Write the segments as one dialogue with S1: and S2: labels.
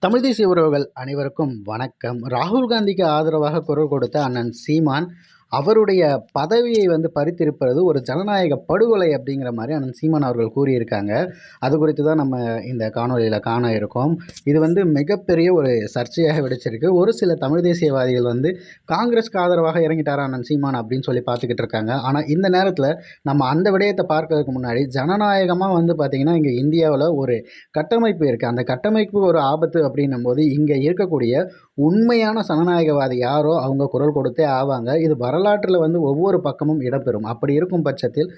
S1: தமிழ் தேசிய உறவுகள் அனைவருக்கும் வணக்கம். ராகுல் காந்திக்கு ஆதரவாக குரல் கொடுத்த அண்ணன் சீமான் அவருடைய பதவியை வந்து பறித்திருப்பது ஒரு ஜனநாயக படுகொலை அப்படிங்கிற மாதிரி அண்ணன் சீமான் அவர்கள் கூறியிருக்காங்க. அது குறித்து தான் நம்ம இந்த காணொலியில் காண இருக்கோம். இது வந்து மிகப்பெரிய ஒரு சர்ச்சையாக வெடிச்சிருக்கு. ஒரு சில தமிழ் தேசியவாதிகள் வந்து காங்கிரஸ்க்கு ஆதரவாக இறங்கிட்டாரா அண்ணன் சீமான் அப்படின்னு சொல்லி பார்த்துக்கிட்டு இருக்காங்க. ஆனால் இந்த நேரத்தில் நம்ம அந்த விடயத்தை பார்க்கறதுக்கு முன்னாடி ஜனநாயகமாக வந்து பார்த்திங்கன்னா இங்கே இந்தியாவில் ஒரு கட்டமைப்பு இருக்குது அந்த கட்டமைப்பு ஒரு ஆபத்து அப்படின்னும் போது இங்கே இருக்கக்கூடிய உண்மையான ஜனநாயகவாதி யாரோ அவங்க குரல் கொடுத்தே ஆவாங்க. இது வர வரலாற்றில் வந்து ஒவ்வொரு பக்கமும் இடம்பெறும். அப்படி இருக்கும் பட்சத்தில்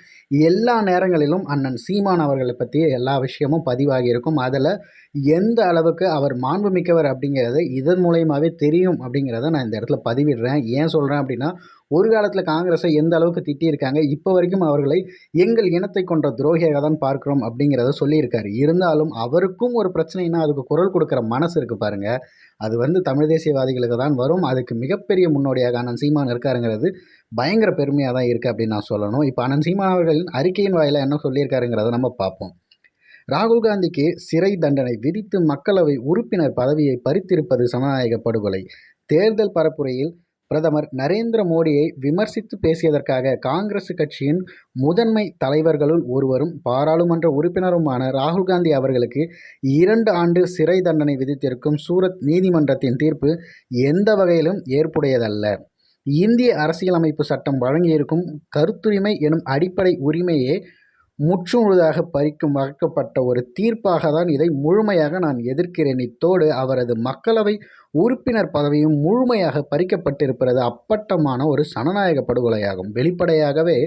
S1: எல்லா நேரங்களிலும் அண்ணன் சீமான் அவர்களை பற்றி எல்லா விஷயமும் பதிவாகி இருக்கும். அதில் எந்த அளவுக்கு அவர் மாண்புமிக்கவர் அப்படிங்கிறது இதன் மூலயமாவே தெரியும் அப்படிங்கிறத நான் இந்த இடத்துல பதிவிடுறேன். ஏன் சொல்கிறேன் அப்படின்னா ஒரு காலத்தில் காங்கிரஸை எந்த அளவுக்கு திட்டியிருக்காங்க இப்போ வரைக்கும் அவர்களை எங்கள் இனத்தை கொன்ற துரோகியாக தான் பார்க்குறோம் அப்படிங்கிறத சொல்லியிருக்காரு. இருந்தாலும் அவருக்கும் ஒரு பிரச்சனைனா அதுக்கு குரல் கொடுக்குற மனசு இருக்குது பாருங்கள் அது வந்து தமிழ் தேசியவாதிகளுக்கு தான் வரும். அதுக்கு மிகப்பெரிய முன்னோடியாக அண்ணன் சீமான் இருக்காருங்கிறது பயங்கர பெருமையாக தான் இருக்குது அப்படின்னு நான் சொல்லணும். இப்போ அண்ணன் சீமான் அவர்களின் அறிக்கையின் வாயிலாக என்ன சொல்லியிருக்காருங்கிறத நம்ம பார்ப்போம். ராகுல் காந்திக்கு சிறை தண்டனை விதித்து மக்களவை உறுப்பினர் பதவியை பறித்திருப்பது சனநாயக படுகொலை. தேர்தல் பரப்புரையில் பிரதமர் நரேந்திர மோடியை விமர்சித்து பேசியதற்காக காங்கிரஸ் கட்சியின் முதன்மை தலைவர்களுள் ஒருவரும் பாராளுமன்ற உறுப்பினருமான ராகுல் காந்தி அவர்களுக்கு இரண்டு ஆண்டு சிறை தண்டனை விதித்திருக்கும் சூரத் நீதிமன்றத்தின் தீர்ப்பு எந்த வகையிலும் ஏற்புடையதல்ல. இந்திய அரசியலமைப்பு சட்டம் வழங்கியிருக்கும் கருத்துரிமை எனும் அடிப்படை உரிமையே முற்றுமுழுதாக பறிக்கும் வகைக்கப்பட்ட ஒரு தீர்ப்பாக தான் இதை முழுமையாக நான் எதிர்க்கிறேன். இத்தோடு அவரது மக்களவை உறுப்பினர் பதவியும் முழுமையாக பறிக்கப்பட்டிருப்பது அப்பட்டமான ஒரு சனநாயக படுகொலையாகும். வெளிப்படையாகவே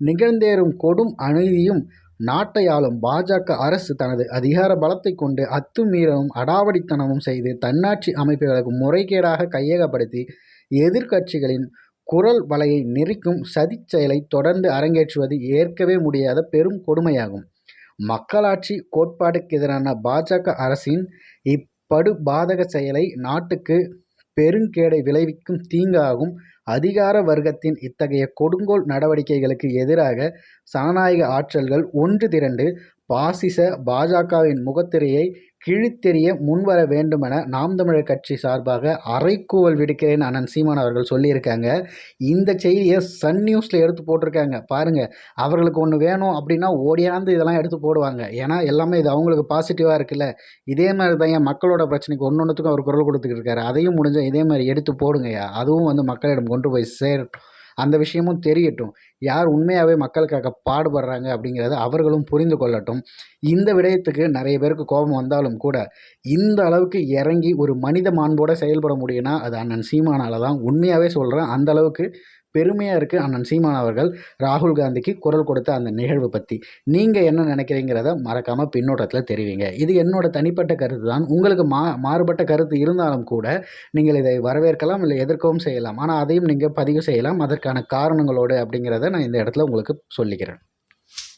S1: நிகழ்ந்தேறும் கொடும் அநீதியும் நாட்டை ஆளும் பாஜக அரசு தனது அதிகார பலத்தை கொண்டு அத்துமீறவும் அடாவடித்தனமும் செய்து தன்னாட்சி அமைப்புகளுக்கு முறைகேடாக கையகப்படுத்தி எதிர்க்கட்சிகளின் குரல் வலையை நெரிக்கும் சதிச் செயலை தொடர்ந்து அரங்கேற்றுவது ஏற்கவே முடியாத பெரும் கொடுமையாகும். மக்களாட்சி கோட்பாடுக்கு எதிரான பாஜக அரசின் இப்படு பாதக செயலை நாட்டுக்கு பெருங்கேடை விளைவிக்கும் தீங்காகும். அதிகார வர்க்கத்தின் இத்தகைய கொடுங்கோல் நடவடிக்கைகளுக்கு எதிராக சனநாயக ஆற்றல்கள் ஒன்று திரண்டு பாசிச பாஜகவின் முகத்திரையை கிழித்தெறிய முன்வர வேண்டுமென நாம் தமிழர் கட்சி சார்பாக அரைக்கூவல் விடுக்கிறேன் அண்ணன் சீமான் அவர்கள் சொல்லியிருக்காங்க. இந்த செய்தியை சன் நியூஸில் எடுத்து போட்டிருக்காங்க. பாருங்கள் அவர்களுக்கு ஒன்று வேணும் அப்படின்னா ஓடியாந்து இதெல்லாம் எடுத்து போடுவாங்க. ஏன்னா எல்லாமே இது அவங்களுக்கு பாசிட்டிவாக இருக்குல்ல. இதே மாதிரி தான் என் மக்களோட பிரச்சனைக்கு ஒன்று ஒன்றுத்துக்கும் அவர் குரல் கொடுத்துக்கிட்டு இருக்காரு. அதையும் முடிஞ்சால் இதே மாதிரி எடுத்து போடுங்கய்யா. அதுவும் வந்து மக்களிடம் கொண்டு போய் சேரட்டும். அந்த விஷயமும் தெரியட்டும். யார் உண்மையாகவே மக்களுக்காக பாடுபடுறாங்க அப்படிங்கிறத அவர்களும் புரிந்து கொள்ளட்டும். இந்த விடயத்துக்கு நிறைய பேருக்கு கோபம் வந்தாலும் கூட இந்த அளவுக்கு இறங்கி ஒரு மனித மாண்போடு செயல்பட முடியும்னா அது அண்ணன் சீமானால் தான் உண்மையாகவே சொல்கிறேன் அந்த அளவுக்கு பெருமையாக இருக்குது அண்ணன் சீமான் அவர்கள் ராகுல் காந்திக்கு குரல் கொடுத்த அந்த நிகழ்வு பற்றி நீங்கள் என்ன நினைக்கிறீங்கிறத மறக்காமல் பின்னோட்டத்தில் தெரிவிங்க. இது என்னோட தனிப்பட்ட கருத்து தான். உங்களுக்கு மா மாறுபட்ட கருத்து இருந்தாலும் கூட நீங்கள் இதை வரவேற்கலாம் இல்லை எதிர்க்கவும் செய்யலாம். ஆனால் அதையும் நீங்கள் பதிவு செய்யலாம். அதற்கான காரணங்களோடு அப்படிங்கிறத நான் இந்த இடத்துல உங்களுக்கு சொல்லிக்கிறேன்.